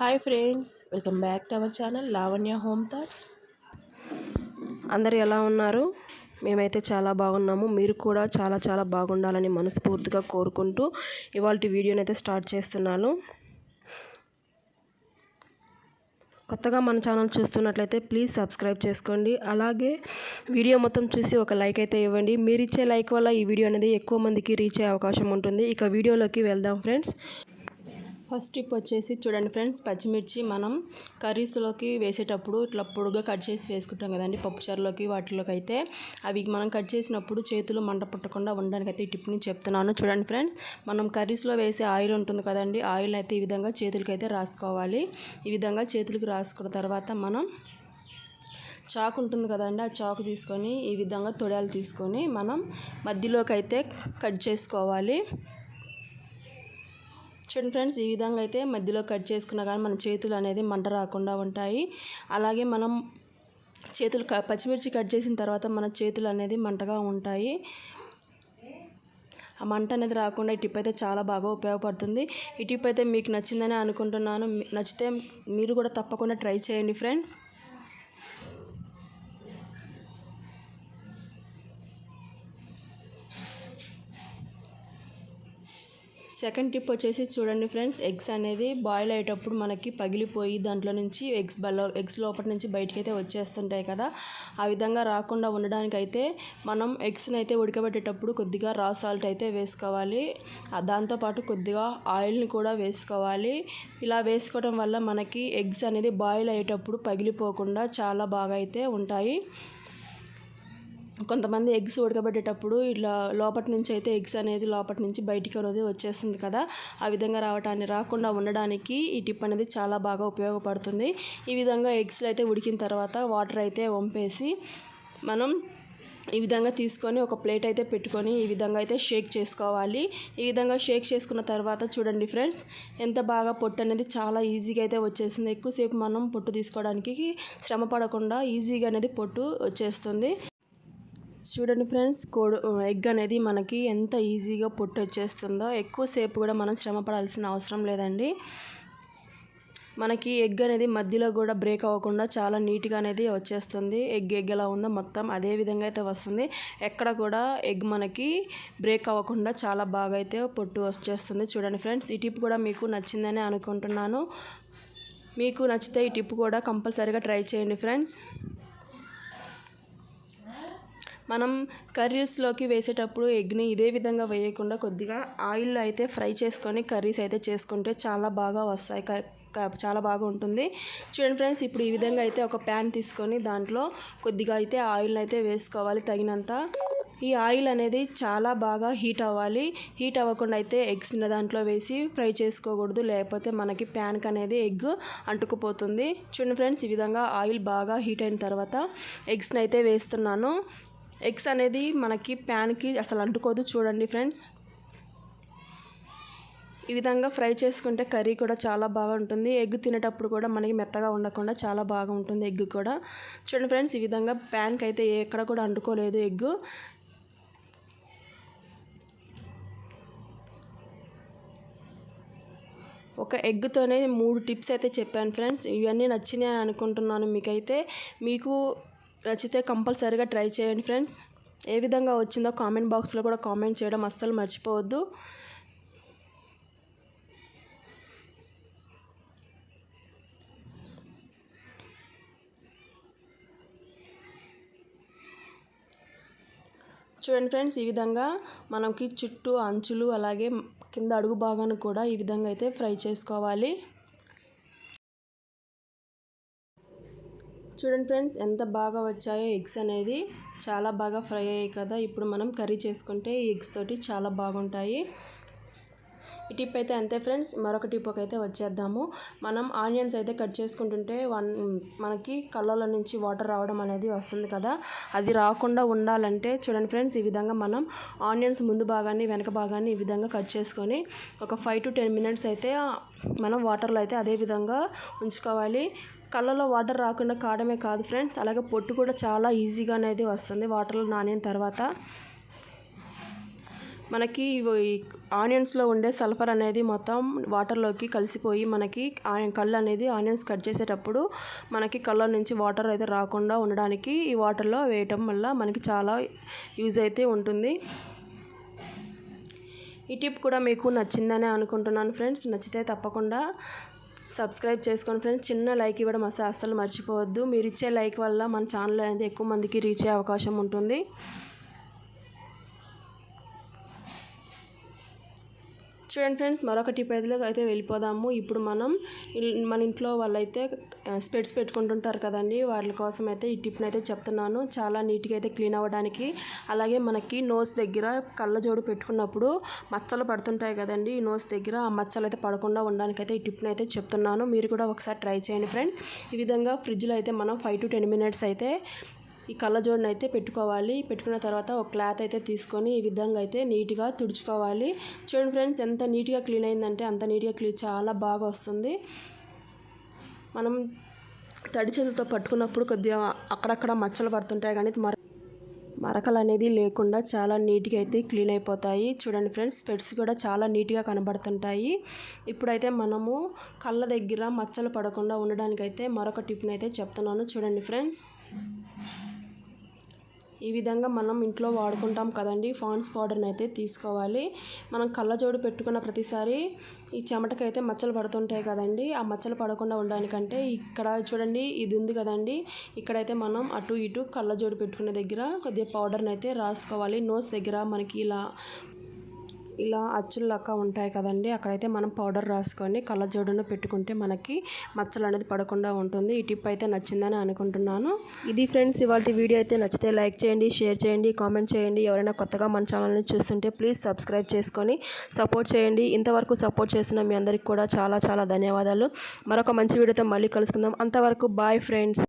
Hi friends welcome back to our channel Lavanya home thoughts. అందరు ఎలా ఉన్నారు? మేమైతే చాలా బాగున్నాము. మీరు కూడా చాలా చాలా బాగుండాలని మనస్ఫూర్తిగా కోరుకుంటూ ఇవాళ వీడియోని అయితే స్టార్ట్ చేస్తున్నాను. కొత్తగా మన ఛానల్ చూస్తున్నట్లయితే ప్లీజ్ సబ్స్క్రైబ్ చేసుకోండి. అలాగే వీడియో మొత్తం చూసి ఒక లైక్ అయితే ఇవ్వండి. మీరు ఇచ్చే లైక్ వల్ల ఈ వీడియో అనేది ఎక్కువ మందికి రీచ్ అయ్యే అవకాశం ఉంటుంది. ఇక వీడియోలోకి వెళ్దాం ఫ్రెండ్స్. ఫస్ట్ టిప్ వచ్చేసి చూడండి ఫ్రెండ్స్ పచ్చిమిర్చి మనం కర్రీస్లోకి వేసేటప్పుడు ఇట్లా పొడుగా కట్ చేసి వేసుకుంటాం కదండి పప్పుచారులోకి వాటిలోకి అయితే అవి మనం కట్ చేసినప్పుడు చేతులు మంట పుట్టకుండా ఉండడానికి అయితే ఈ టిప్ని చెప్తున్నాను. చూడండి ఫ్రెండ్స్ మనం కర్రీస్లో వేసే ఆయిల్ ఉంటుంది కదండి ఆయిల్ అయితే ఈ విధంగా చేతులకి అయితే రాసుకోవాలి. ఈ విధంగా చేతులకి రాసుకున్న తర్వాత మనం చాకు ఉంటుంది కదండి ఆ చాకు తీసుకొని ఈ విధంగా తొడాలు తీసుకొని మనం మధ్యలోకి అయితే కట్ చేసుకోవాలి. చూడండి ఫ్రెండ్స్ ఈ విధంగా అయితే మధ్యలో కట్ చేసుకున్నా కానీ మన చేతులు అనేది మంట రాకుండా ఉంటాయి. అలాగే మనం చేతులు పచ్చిమిర్చి కట్ చేసిన తర్వాత మన చేతులు అనేది మంటగా ఉంటాయి. ఆ మంట అనేది రాకుండా ఈ టిప్ అయితే చాలా బాగా ఉపయోగపడుతుంది. ఈ టిప్ అయితే మీకు నచ్చిందని అనుకుంటున్నాను. నచ్చితే మీరు కూడా తప్పకుండా ట్రై చేయండి ఫ్రెండ్స్. సెకండ్ టిప్ వచ్చేసి చూడండి ఫ్రెండ్స్ ఎగ్స్ అనేది బాయిల్ అయ్యేటప్పుడు మనకి పగిలిపోయి దాంట్లో నుంచి ఎగ్స్ బలో ఎగ్స్ లోపల నుంచి బయటకి అయితే వచ్చేస్తుంటాయి కదా. ఆ విధంగా రాకుండా ఉండడానికైతే మనం ఎగ్స్ని అయితే ఉడకబెట్టేటప్పుడు కొద్దిగా రా సాల్ట్ అయితే వేసుకోవాలి. దాంతోపాటు కొద్దిగా ఆయిల్ని కూడా వేసుకోవాలి. ఇలా వేసుకోవడం వల్ల మనకి ఎగ్స్ అనేది బాయిల్ అయ్యేటప్పుడు పగిలిపోకుండా చాలా బాగా అయితే ఉంటాయి. కొంతమంది ఎగ్స్ ఉడకబెట్టేటప్పుడు ఇట్లా లోపటి నుంచి అయితే ఎగ్స్ అనేది లోపటి నుంచి బయటికి అనేది వచ్చేస్తుంది కదా. ఆ విధంగా రావటాన్ని రాకుండా ఉండడానికి ఈ టిప్ అనేది చాలా బాగా ఉపయోగపడుతుంది. ఈ విధంగా ఎగ్స్ అయితే ఉడికిన తర్వాత వాటర్ అయితే వంపేసి మనం ఈ విధంగా తీసుకొని ఒక ప్లేట్ అయితే పెట్టుకొని ఈ విధంగా అయితే షేక్ చేసుకోవాలి. ఈ విధంగా షేక్ చేసుకున్న తర్వాత చూడండి ఫ్రెండ్స్ ఎంత బాగా పొట్టు అనేది చాలా ఈజీగా అయితే వచ్చేసింది. ఎక్కువసేపు మనం పొట్టు తీసుకోవడానికి శ్రమ పడకుండా ఈజీగా అనేది పొట్టు వచ్చేస్తుంది. చూడండి ఫ్రెండ్స్ కోడి ఎగ్ అనేది మనకి ఎంత ఈజీగా పొట్టు వచ్చేస్తుందో ఎక్కువసేపు కూడా మనం శ్రమ పడాల్సిన అవసరం లేదండి. మనకి ఎగ్ అనేది మధ్యలో కూడా బ్రేక్ అవ్వకుండా చాలా నీట్గా అనేది వచ్చేస్తుంది. ఎగ్ ఎగ్ ఎలా ఉందో మొత్తం అదే విధంగా అయితే వస్తుంది. ఎక్కడ కూడా ఎగ్ మనకి బ్రేక్ అవ్వకుండా చాలా బాగా అయితే పొట్టు వచ్చేస్తుంది. చూడండి ఫ్రెండ్స్ ఈ టిప్ కూడా మీకు నచ్చిందని అనుకుంటున్నాను. మీకు నచ్చితే ఈ టిప్ కూడా కంపల్సరీగా ట్రై చేయండి ఫ్రెండ్స్. మనం కర్రీస్లోకి వేసేటప్పుడు ఎగ్ని ఇదే విధంగా వేయకుండా కొద్దిగా ఆయిల్లో అయితే ఫ్రై చేసుకొని కర్రీస్ అయితే చేసుకుంటే చాలా బాగా వస్తాయి. చాలా బాగా ఉంటుంది. చూడండి ఫ్రెండ్స్ ఇప్పుడు ఈ విధంగా అయితే ఒక ప్యాన్ తీసుకొని దాంట్లో కొద్దిగా అయితే ఆయిల్ని అయితే వేసుకోవాలి. తగినంత ఈ ఆయిల్ అనేది చాలా బాగా హీట్ అవ్వాలి. హీట్ అవ్వకుండా అయితే ఎగ్స్ దాంట్లో వేసి ఫ్రై చేసుకోకూడదు. లేకపోతే మనకి ప్యాన్కి అనేది ఎగ్ అంటుకుపోతుంది. చూడండి ఫ్రెండ్స్ ఈ విధంగా ఆయిల్ బాగా హీట్ అయిన తర్వాత ఎగ్స్ని అయితే వేస్తున్నాను. ఎగ్స్ అనేది మనకి ప్యాన్కి అసలు అంటుకోదు. చూడండి ఫ్రెండ్స్. ఈ విధంగా ఫ్రై చేసుకుంటే కర్రీ కూడా చాలా బాగా ఉంటుంది ఎగ్ తినేటప్పుడు కూడా మనకి మెత్తగా ఉండకుండా చాలా బాగా ఉంటుంది ఎగ్ కూడా. చూడండి ఫ్రెండ్స్ ఈ విధంగా ప్యాన్కి అయితే ఎక్కడ కూడా అంటుకోలేదు ఎగ్. ఒక ఎగ్తోనే మూడు టిప్స్ అయితే చెప్పాను ఫ్రెండ్స్. ఇవన్నీ నచ్చినాయి అనుకుంటున్నాను మీకైతే. మీకు నచ్చితే కంపల్సరీగా ట్రై చేయండి ఫ్రెండ్స్. ఏ విధంగా వచ్చిందో కామెంట్ బాక్స్లో కూడా కామెంట్ చేయడం అస్సలు మర్చిపోవద్దు. చూడండి ఫ్రెండ్స్ ఈ విధంగా మనకి చుట్టూ అంచులు అలాగే కింద అడుగు భాగాన్ని కూడా ఈ విధంగా అయితే ఫ్రై చేసుకోవాలి. చూడండి ఫ్రెండ్స్ ఎంత బాగా వచ్చాయో ఎగ్స్ అనేది చాలా బాగా ఫ్రై అయ్యాయి కదా. ఇప్పుడు మనం కర్రీ చేసుకుంటే ఈ ఎగ్స్ తోటి చాలా బాగుంటాయి. ఈ టిప్ అయితే అంతే ఫ్రెండ్స్ మరొక టిప్ అయితే వచ్చేద్దాము. మనం ఆనియన్స్ అయితే కట్ చేసుకుంటుంటే వన్ మనకి కళ్ళలో నుంచి వాటర్ రావడం అనేది వస్తుంది కదా. అది రాకుండా ఉండాలంటే చూడండి ఫ్రెండ్స్ ఈ విధంగా మనం ఆనియన్స్ ముందు భాగాన్ని వెనక భాగాన్ని ఈ విధంగా కట్ చేసుకొని ఒక ఫైవ్ టు టెన్ మినిట్స్ అయితే మనం వాటర్లో అయితే అదే విధంగా ఉంచుకోవాలి. కళ్ళలో వాటర్ రాకుండా కావడమే కాదు ఫ్రెండ్స్. అలాగే పొట్టు కూడా చాలా ఈజీగా అనేది వస్తుంది. వాటర్లో నానిన తర్వాత మనకి ఆనియన్స్లో ఉండే సల్ఫర్ అనేది మొత్తం వాటర్లోకి కలిసిపోయి మనకి కళ్ళు అనేది ఆనియన్స్ కట్ చేసేటప్పుడు మనకి కళ్ళ నుంచి వాటర్ అయితే రాకుండా ఉండడానికి ఈ వాటర్లో వేయటం వల్ల మనకి చాలా యూజ్ అయితే ఉంటుంది. ఈ టిప్ కూడా మీకు నచ్చిందనే అనుకుంటున్నాను ఫ్రెండ్స్. నచ్చితే తప్పకుండా సబ్స్క్రైబ్ చేసుకోండి ఫ్రెండ్స్. చిన్న లైక్ ఇవ్వడం అసలు అస్సలు మర్చిపోవద్దు. మీరు ఇచ్చే లైక్ వల్ల మన ఛానల్ అనేది ఎక్కువ మందికి రీచ్ అయ్యే అవకాశం ఉంటుంది. చూడండి ఫ్రెండ్స్ మరొక టిప్ అయితే అయితే వెళ్ళిపోదాము. ఇప్పుడు మనం మన ఇంట్లో వాళ్ళైతే స్పెట్స్ పెట్టుకుంటుంటారు కదండి. వాళ్ళ కోసం అయితే ఈ టిప్ని అయితే చెప్తున్నాను. చాలా నీట్గా అయితే క్లీన్ అవ్వడానికి. అలాగే మనకి నోస్ దగ్గర కళ్ళజోడు పెట్టుకున్నప్పుడు మచ్చలు పడుతుంటాయి కదండి. ఈ నోస్ దగ్గర ఆ మచ్చలు అయితే పడకుండా ఉండడానికి అయితే ఈ టిప్ని అయితే చెప్తున్నాను. మీరు కూడా ఒకసారి ట్రై చేయండి ఫ్రెండ్ ఈ విధంగా ఫ్రిడ్జ్లో అయితే మనం ఫైవ్ టు టెన్ మినిట్స్ అయితే ఈ కళ్ళజోడిని అయితే పెట్టుకోవాలి. పెట్టుకున్న తర్వాత ఒక క్లాత్ అయితే తీసుకొని ఈ విధంగా అయితే నీట్గా తుడుచుకోవాలి. చూడండి ఫ్రెండ్స్ ఎంత నీట్గా క్లీన్ అయిందంటే అంత నీట్గా క్లీన్ చాలా బాగా వస్తుంది. మనం తడి చేతులతో పట్టుకున్నప్పుడు కొద్దిగా అక్కడక్కడ మచ్చలు పడుతుంటాయి కానీ మర మరకలు అనేది లేకుండా చాలా నీట్గా అయితే క్లీన్ అయిపోతాయి. చూడండి ఫ్రెండ్స్ స్పెడ్స్ కూడా చాలా నీట్గా కనబడుతుంటాయి. ఇప్పుడైతే మనము కళ్ళ దగ్గర మచ్చలు పడకుండా ఉండడానికైతే మరొక టిప్ని అయితే చెప్తున్నాను. చూడండి ఫ్రెండ్స్. ఈ విధంగా మనం ఇంట్లో వాడుకుంటాం కదండి. ఫాన్స్ పౌడర్ని అయితే తీసుకోవాలి. మనం కళ్ళజోడు పెట్టుకున్న ప్రతిసారి ఈ చెమటకైతే మచ్చలు పడుతుంటాయి కదండి. ఆ మచ్చలు పడకుండా ఉండడానికంటే ఇక్కడ చూడండి ఇది ఉంది కదండి. ఇక్కడైతే మనం అటు ఇటు కళ్ళజోడు పెట్టుకునే దగ్గర కొద్దిగా పౌడర్ని అయితే రాసుకోవాలి. నోస్ దగ్గర మనకి ఇలా ఇలా అచ్చులు లెక్క ఉంటాయి కదండి. అక్కడైతే మనం పౌడర్ రాసుకొని కళ్ళజోడును పెట్టుకుంటే మనకి మచ్చలు అనేది పడకుండా ఉంటుంది. ఈ టిప్ అయితే నచ్చిందని అనుకుంటున్నాను. ఇది ఫ్రెండ్స్ ఇవాళ వీడియో అయితే నచ్చితే లైక్ చేయండి షేర్ చేయండి కామెంట్ చేయండి. ఎవరైనా కొత్తగా మన ఛానల్ని చూస్తుంటే ప్లీజ్ సబ్స్క్రైబ్ చేసుకొని సపోర్ట్ చేయండి. ఇంతవరకు సపోర్ట్ చేసిన మీ అందరికి కూడా చాలా చాలా ధన్యవాదాలు. మరొక మంచి వీడియోతో మళ్ళీ కలుసుకుందాం. అంతవరకు బాయ్ ఫ్రెండ్స్.